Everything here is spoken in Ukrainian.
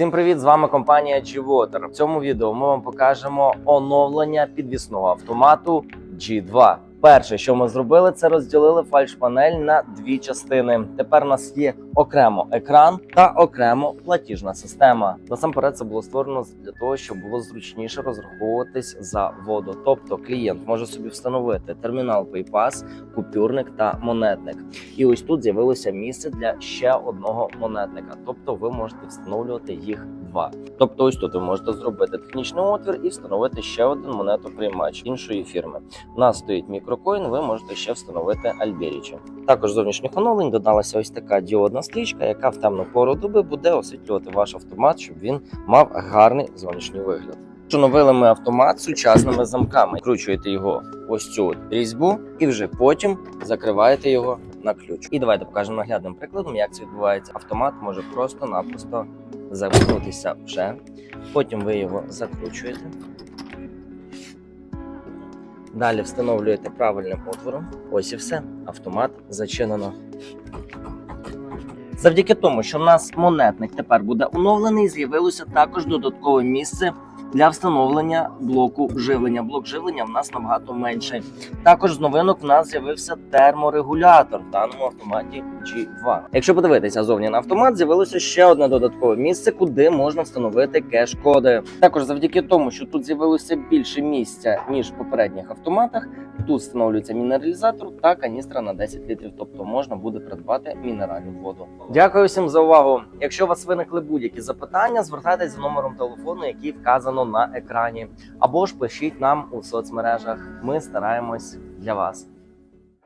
Всім привіт! З вами компанія G-Water. В цьому відео ми вам покажемо оновлення підвісного автомату G2. Перше, що ми зробили, це розділили фальш-панель на дві частини. Тепер у нас є окремо екран та окремо платіжна система. Насамперед, це було створено для того, щоб було зручніше розраховуватись за воду. Тобто клієнт може собі встановити термінал PayPass, купюрник та монетник. І ось тут з'явилося місце для ще одного монетника. Тобто ви можете встановлювати їх два. Тобто, ось тут ви можете зробити технічний отвір і встановити ще один монетоприймач іншої фірми. У нас стоїть мікрокоін, ви можете ще встановити Альберічі. Також зовнішніх оновлень додалася ось така діодна стрічка, яка в темну пору доби буде освітлювати ваш автомат, щоб він мав гарний зовнішній вигляд. Встановили ми автомат сучасними замками. Вкручуєте його ось цю різьбу, і вже потім закриваєте його на ключ. І давайте покажемо наглядним прикладом, як це відбувається. Автомат може просто-напросто замкнутися вже. Потім ви його закручуєте. Далі встановлюєте правильним отвором. Ось і все. Автомат зачинено. Завдяки тому, що в нас монетник тепер буде оновлений, з'явилося також додаткове місце для встановлення блоку живлення. Блок живлення в нас набагато менший. Також з новинок в нас з'явився терморегулятор в даному автоматі G2. Якщо подивитися зовні на автомат, з'явилося ще одне додаткове місце, куди можна встановити кеш-коди. Також завдяки тому, що тут з'явилося більше місця ніж в попередніх автоматах. Тут встановлюється мінералізатор та каністра на 10 літрів, тобто можна буде придбати мінеральну воду. Дякую всім за увагу. Якщо у вас виникли будь-які запитання, звертайтесь за номером телефону, який вказано на екрані, або ж пишіть нам у соцмережах. Ми стараємось для вас.